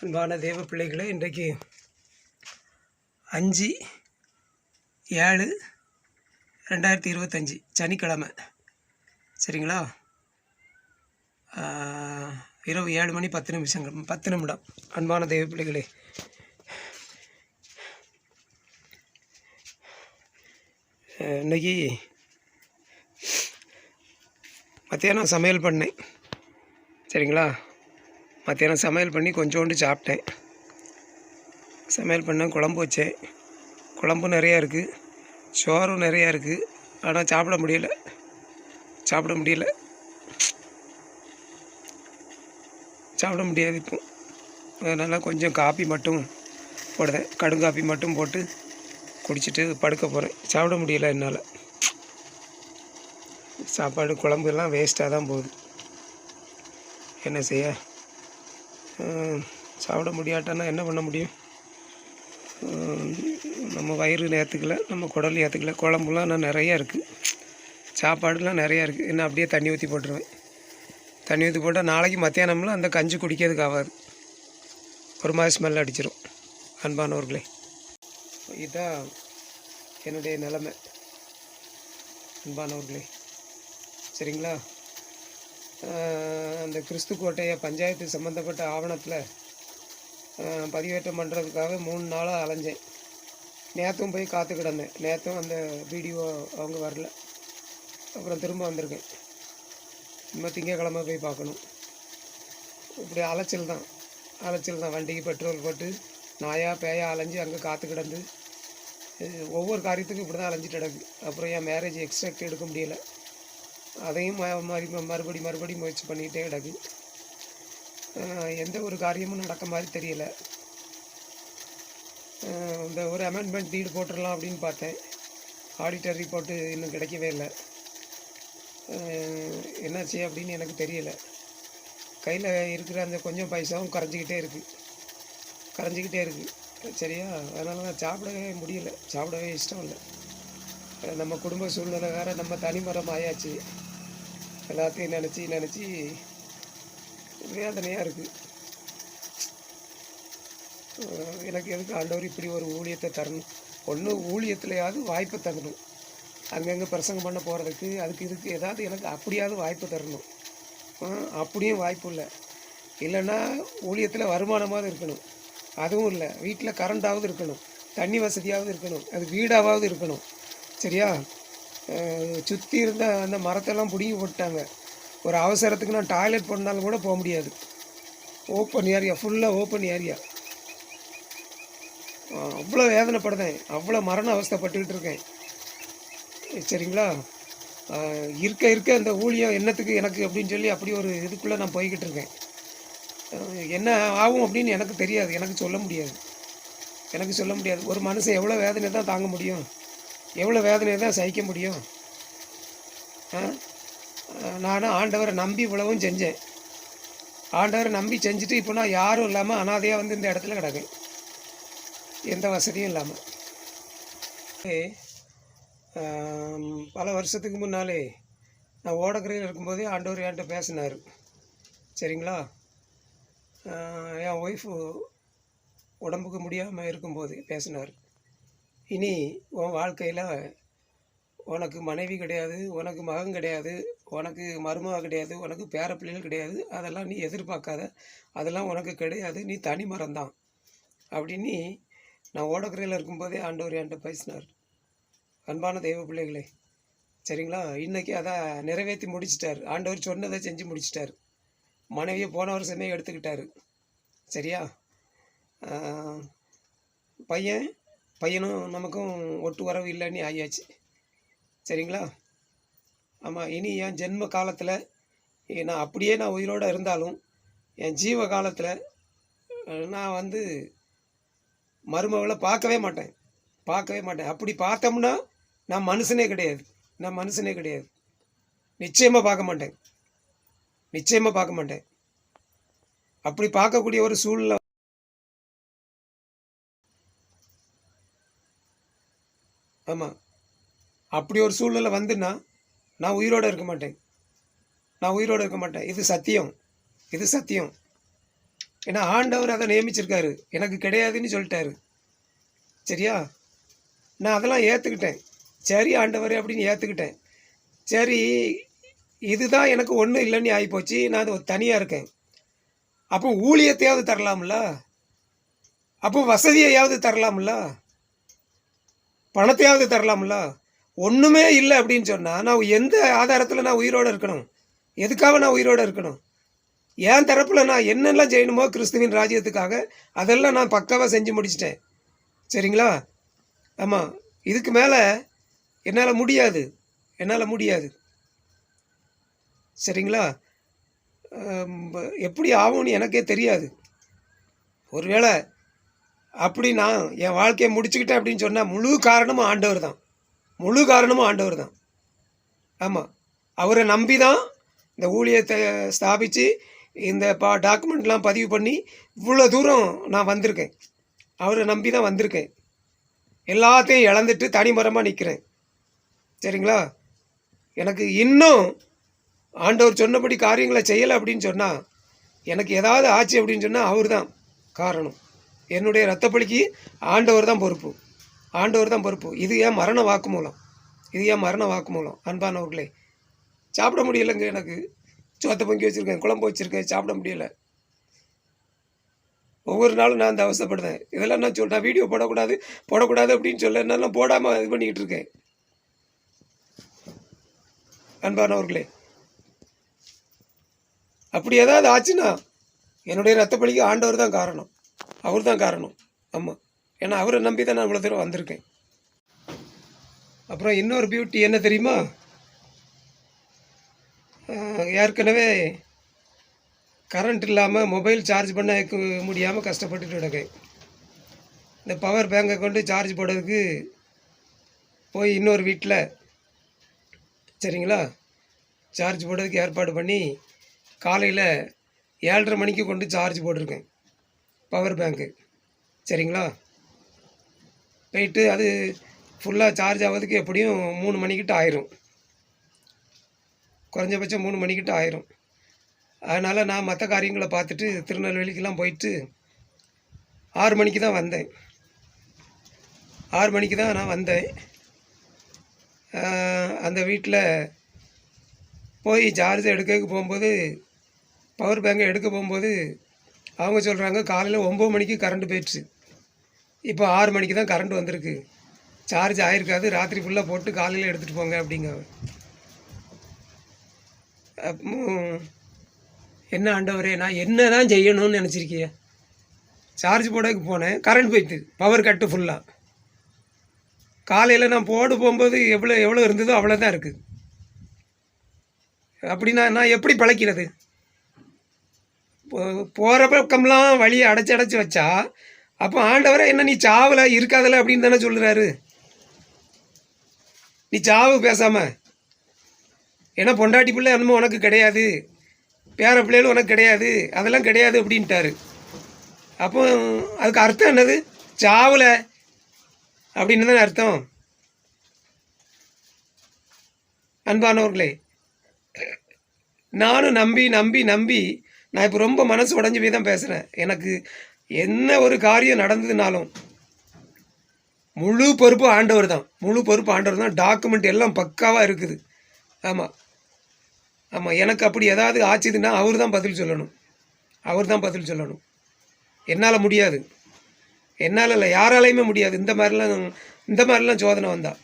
அன்பான தேவ பிள்ளைகளே இன்றைக்கு அஞ்சு ஏழு ரெண்டாயிரத்தி இருபத்தஞ்சி சனிக்கிழமை. சரிங்களா? இரவு ஏழு மணி பத்து நிமிஷங்கள் பத்து நிமிடம். அன்பான தேவ பிள்ளைகளே. இன்றைக்கி இன்னைக்கு மத்தியானம் சமையல் பண்ணேன். சரிங்களா? மத்தியானம் சமையல் பண்ணி கொஞ்சோண்டு சாப்பிட்டேன். சமையல் பண்ணேன் குழம்பு வச்சேன். குழம்பும் நிறையா இருக்குது சோறும் நிறையா இருக்குது ஆனால் சாப்பிட முடியல. சாப்பிட முடியல. சாப்பிட முடியாது இப்போ. அதனால் கொஞ்சம் காப்பி மட்டும் போடுவேன் கடுங்காப்பி மட்டும் போட்டு குடிச்சிட்டு படுக்க போகிறேன் சாப்பிட முடியல என்னால். சாப்பாடு குழம்பு எல்லாம் வேஸ்ட்டாக தான் போகுது. என்ன செய்ய? சாப்பிட முடியாட்டான்னா என்ன பண்ண முடியும்? நம்ம வயிறு ஏற்றுக்கல நம்ம குடல் ஏற்றுக்கல குழம்புலாம் நான் நிறையா இருக்குது சாப்பாடுலாம் நிறையா இருக்குது என்ன அப்படியே தண்ணி ஊற்றி போட்டுருவேன். தண்ணி ஊற்றி போட்டால் நாளைக்கு மத்தியானம்லாம் அந்த கஞ்சி குடிக்கிறதுக்கு ஆகாது. ஒரு மாதிரி ஸ்மெல் அடிச்சிடும் அன்பானவர்களே. இதுதான் என்னுடைய நிலமை. அன்பானவர்களே. சரிங்களா? அந்த கிறிஸ்து கோட்டையை பஞ்சாயத்து சம்மந்தப்பட்ட ஆவணத்தில் பதிவேற்றம் பண்ணுறதுக்காக மூணு நாளாக அலைஞ்சேன். நேற்றும் போய் காத்து கிடந்தேன். நேற்றும் அந்த வீடியோ அவங்க வரல. அப்புறம் திரும்ப வந்திருக்கேன். இன்னும் திங்கக்கிழமை போய் பார்க்கணும். இப்படி அலைச்சல் தான். அலைச்சல் தான். வண்டிக்கு பெட்ரோல் போட்டு நாயாக பேயா அலைஞ்சு அங்கே காத்து கிடந்து ஒவ்வொரு காரியத்துக்கும் இப்படி தான் அலைஞ்சிட்டு கிடக்கு. அப்புறம் என் மேரேஜ் எக்ஸ்ட்ராக்ட் எடுக்க முடியல. அதையும் ம- மறுபடி மறுபடி முயற்சி பண்ணிக்கிட்டே கிடக்கு. எந்த ஒரு காரியமும் நடக்க மாதிரி தெரியல. இந்த ஒரு அமெண்ட்மெண்ட் டீடு போட்டுடலாம் அப்படின்னு பார்த்தேன். ஆடிட்டர் ரிப்போர்ட்டு இன்னும் கிடைக்கவே இல்லை. என்னாச்சு அப்படின்னு எனக்கு தெரியல. கையில் இருக்கிற அந்த கொஞ்சம் பைசாவும் கரைஞ்சிக்கிட்டே இருக்குது கரைஞ்சிக்கிட்டே இருக்குது சரியா? அதனால நான் சாப்பிடவே முடியல. சாப்பிடவே இஷ்டம் இல்லை. நம்ம குடும்ப சூழ்நிலை வேறு நம்ம தனிமரம் ஆயாச்சு. எல்லாத்தையும் நினச்சி நினச்சி வேதனையாக இருக்குது எனக்கு எதுக்கு ஆண்டவர் இப்படி ஒரு ஊழியத்தை தரணும்? ஒன்று ஊழியத்துலையாவது வாய்ப்பை தரணும். அங்கங்கே பிரசங்கம் பண்ண போகிறதுக்கு அதுக்கு இதுக்கு ஏதாவது எனக்கு அப்படியாவது வாய்ப்பு தரணும். அப்படியும் வாய்ப்பு இல்லை. இல்லைன்னா ஊழியத்தில் வருமானமாவது இருக்கணும். அதுவும் இல்லை. வீட்டில் கரண்டாவது இருக்கணும். தண்ணி வசதியாவது இருக்கணும். அது வீடாவது இருக்கணும். சரியா? சுற்றி இருந்த அந்த மரத்தெல்லாம் பிடுங்கி போட்டாங்க ஒரு அவசரத்துக்கு நான் டாய்லெட் பண்ணாலும் கூட போக முடியாது. ஓப்பன் ஏரியா ஃபுல்லாக ஓப்பன் ஏரியா அவ்வளோ வேதனைப்படுதேன் அவ்வளோ மரண அவஸ்தைப்பட்டுக்கிட்டு இருக்கேன். சரிங்களா? இருக்க இருக்க இந்த ஊழியம் என்னத்துக்கு எனக்கு அப்படின்னு சொல்லி அப்படி ஒரு இதுக்குள்ளே நான் போய்கிட்டு இருக்கேன். என்ன ஆகும் அப்படின்னு எனக்கு தெரியாது. எனக்கு சொல்ல முடியாது. எனக்கு சொல்ல முடியாது. ஒரு மனுஷன் எவ்வளோ வேதனை தான் தாங்க முடியும். எவ்வளோ வேதனையை தான் சகிக்க முடியும்? ஆ? நானும் ஆண்டவரை நம்பி இவ்வளவும் செஞ்சேன். ஆண்டவரை நம்பி செஞ்சுட்டு இப்போ நான் யாரும் இல்லாமல் அனாதையாக வந்து இந்த இடத்துல கிடக்கேன். எந்த வசதியும் இல்லாமல் பல வருஷத்துக்கு முன்னாலே நான் ஓடக்கரையில் இருக்கும்போதே ஆண்டவர் என்கிட்ட பேசினார். சரிங்களா? என் ஒய்ஃபு உடம்புக்கு முடியாமல் இருக்கும்போது பேசினார். இனி உன் வாழ்க்கையில் உனக்கு மனைவி கிடையாது உனக்கு மகன் கிடையாது உனக்கு மருமக கிடையாது உனக்கு பேர பிள்ளைகள் கிடையாது அதெல்லாம் நீ எதிர்பார்க்காத. அதெல்லாம் உனக்கு கிடையாது நீ தனி மரம்தான். அப்படின்னு நான் ஓடக்கரையில் இருக்கும்போதே ஆண்டவர் என்கிட்ட பேசினார். அன்பான தெய்வ பிள்ளைகளே சரிங்களா? இன்றைக்கி அதை நிறைவேற்றி முடிச்சிட்டார். ஆண்டவர் சொன்னதை செஞ்சு முடிச்சிட்டார். மனைவியை போன வருஷமே எடுத்துக்கிட்டார். சரியா? பையன் பையனும் நமக்கும் ஒட்டு வரவு இல்லைன்னு ஆகியாச்சு. சரிங்களா? ஆமாம் இனி என் ஜென்ம காலத்தில் நான் அப்படியே நான் உயிரோடு இருந்தாலும் என் ஜீவ காலத்தில் நான் வந்து மருமகளை பார்க்கவே மாட்டேன். பார்க்கவே மாட்டேன். அப்படி பார்த்தோம்னா நான் மனுஷனே கிடையாது. நான் மனுஷனே கிடையாது. நிச்சயமாக பார்க்க மாட்டேன். நிச்சயமாக பார்க்க மாட்டேன். அப்படி பார்க்கக்கூடிய ஒரு சூழ்நிலை ஆமாம் அப்படி ஒரு சூழ்நிலை வந்துன்னா நான் உயிரோடு இருக்க மாட்டேன். நான் உயிரோடு இருக்க மாட்டேன். இது சத்தியம். இது சத்தியம். ஏன்னா ஆண்டவர் அதை நியமிச்சிருக்காரு. எனக்கு கிடையாதுன்னு சொல்லிட்டாரு. சரியா? நான் அதெல்லாம் ஏற்றுக்கிட்டேன் சரி ஆண்டவர் அப்படின்னு ஏற்றுக்கிட்டேன் சரி இதுதான் எனக்கு ஒன்றும் இல்லைன்னு ஆகிப்போச்சு நான் அது தனியாக இருக்கேன். அப்போ ஊழியத்தையாவது தரலாம்ல? அப்போ வசதியையாவது தரலாம்ல? பணத்தையாவது தரலாம்ல? ஒன்றுமே இல்லை அப்படின்னு சொன்னால் நான் எந்த ஆதாரத்தில் நான் உயிரோடு இருக்கணும்? எதுக்காக நான் உயிரோடு இருக்கணும்? என் தரப்பில் நான் என்னெல்லாம் செய்யணுமோ கிறிஸ்துவின் ராஜ்யத்துக்காக அதெல்லாம் நான் பக்காவாக செஞ்சு முடிச்சிட்டேன். சரிங்களா? ஆமாம் இதுக்கு மேலே என்னால் முடியாது. என்னால் முடியாது. சரிங்களா? எப்படி ஆகும்னு எனக்கே தெரியாது. ஒருவேளை அப்படி நான் என் வாழ்க்கையை முடிச்சுக்கிட்டேன் அப்படின்னு சொன்னால் முழு காரணமும் ஆண்டவர் தான். முழு காரணமும் ஆண்டவர் தான். ஆமாம் அவரை நம்பி தான் இந்த ஊழியத்தை ஸ்தாபித்து இந்த பா டாக்குமெண்ட்லாம் பதிவு பண்ணி இவ்வளோ தூரம் நான் வந்திருக்கேன். அவரை நம்பி தான் வந்திருக்கேன். எல்லாத்தையும் இழந்துட்டு தனிமரமாக நிற்கிறேன் சரிங்களா? எனக்கு இன்னும் ஆண்டவர் சொன்னபடி காரியங்களை செய்யலை அப்படின்னு சொன்னால் எனக்கு ஏதாவது ஆச்சு அப்படின்னு சொன்னால் அவர் தான் காரணம். என்னுடைய ரத்தப்பலிக்கு ஆண்டவர் தான் பொறுப்பு. ஆண்டவர் தான் பொறுப்பு. இது ஏன் மரண வாக்குமூலம் இது ஏன் மரண வாக்குமூலம் அன்பானவர்களே சாப்பிட முடியலைங்க எனக்கு. சோத்தை பொங்கி வச்சுருக்கேன் குழம்பு வச்சுருக்கேன் சாப்பிட முடியல. ஒவ்வொரு நாளும் நான் அந்த அவசப்படுறேன் இதெல்லாம் நான் சொல் நான் வீடியோ போடக்கூடாது போடக்கூடாது அப்படின்னு சொல்ல நான் போடாமல் இது பண்ணிக்கிட்டு இருக்கேன். அன்பானவர்களே அப்படி ஏதாவது ஆச்சுன்னா என்னுடைய ரத்தப்பலிக்கு ஆண்டவர் தான் காரணம். அவர் தான் காரணம். ஆமாம் ஏன்னா அவரை நம்பி தான் நான் இவ்வளோ தூரம் வந்திருக்கேன். அப்புறம் இன்னொரு பியூட்டி என்ன தெரியுமா? ஏற்கனவே கரண்ட் இல்லாமல் மொபைல் சார்ஜ் பண்ண முடியாமல் கஷ்டப்பட்டுட்டு கிடக்கேன். இந்த பவர் பேங்கை கொண்டு சார்ஜ் போடுறதுக்கு போய் இன்னொரு வீட்டில் சரிங்களா? சார்ஜ் போடுறதுக்கு ஏற்பாடு பண்ணி காலையில் ஏழரை மணிக்கு கொண்டு சார்ஜ் போட்டிருக்கேன். பவர் பேங்க்கு. சரிங்களா? போயிட்டு அது ஃபுல்லாக சார்ஜ் ஆகிறதுக்கு எப்படியும் மூணு மணிக்கிட்ட ஆயிரும். குறைஞ்சபட்சம் மூணு மணிக்கிட்ட ஆயிரும். அதனால் நான் மற்ற காரியங்களை பார்த்துட்டு திருநெல்வேலிக்கெல்லாம் போயிட்டு ஆறு மணிக்கு தான் வந்தேன். ஆறு மணிக்கு தான் நான் வந்தேன். அந்த வீட்டில் போய் சார்ஜ் எடுக்க போகும்போது பவர் பேங்கை எடுக்க போகும்போது அவங்க சொல்கிறாங்க காலையில் ஒம்பது மணிக்கு கரண்ட் போயிடுச்சு. இப்போ ஆறு மணிக்கு தான் கரண்ட் வந்திருக்கு. சார்ஜ் ஆயிருக்காது ராத்திரி ஃபுல்லாக போட்டு காலையில் எடுத்துகிட்டு போங்க அப்படிங்க என்ன ஆண்டவரே நான் என்ன தான் செய்யணும்னு நினச்சிருக்கிய. சார்ஜ் போடக்கு போனேன் கரண்ட் போயிட்டு பவர் கட்டு ஃபுல்லாக காலையில் நான் போடு போகும்போது எவ்வளோ எவ்வளோ இருந்ததோ அவ்வளோ தான் இருக்குது அப்படின்னா நான் எப்படி பழைக்கிறது? போகிற பக்கம்லாம் வழியை அடைச்சி அடைச்சி வச்சா அப்போ ஆண்டவரை என்ன நீ சாவலை இருக்காதல அப்படின்னு தானே சொல்கிறாரு நீ சாவு பேசாமல் ஏன்னா பொண்டாட்டி பிள்ளை என்னமோ உனக்கு கிடையாது. பேர பிள்ளைகளும் உனக்கு கிடையாது. அதெல்லாம் கிடையாது அப்படின்ட்டாரு. அப்போ அதுக்கு அர்த்தம் என்னது? சாவல அப்படின்னு தானே அர்த்தம். அன்பானவர்களே நானும் நம்பி நம்பி நம்பி நான் இப்போ ரொம்ப மனசு உடஞ்சி போய் தான் பேசுகிறேன் எனக்கு என்ன ஒரு காரியம் நடந்ததுனாலும் முழு பொறுப்பு ஆண்டவர் தான். முழு பொறுப்பு ஆண்டவர் தான். டாக்குமெண்ட் எல்லாம் பக்காவாக இருக்குது. ஆமாம் ஆமாம் எனக்கு அப்படி ஏதாவது ஆச்சுதுன்னா அவர் தான் பதில் சொல்லணும். அவர் தான் பதில் சொல்லணும். என்னால் முடியாது. என்னால் இல்லை யாராலையுமே முடியாது. இந்த மாதிரிலாம் இந்த மாதிரிலாம் சோதனை வந்தால்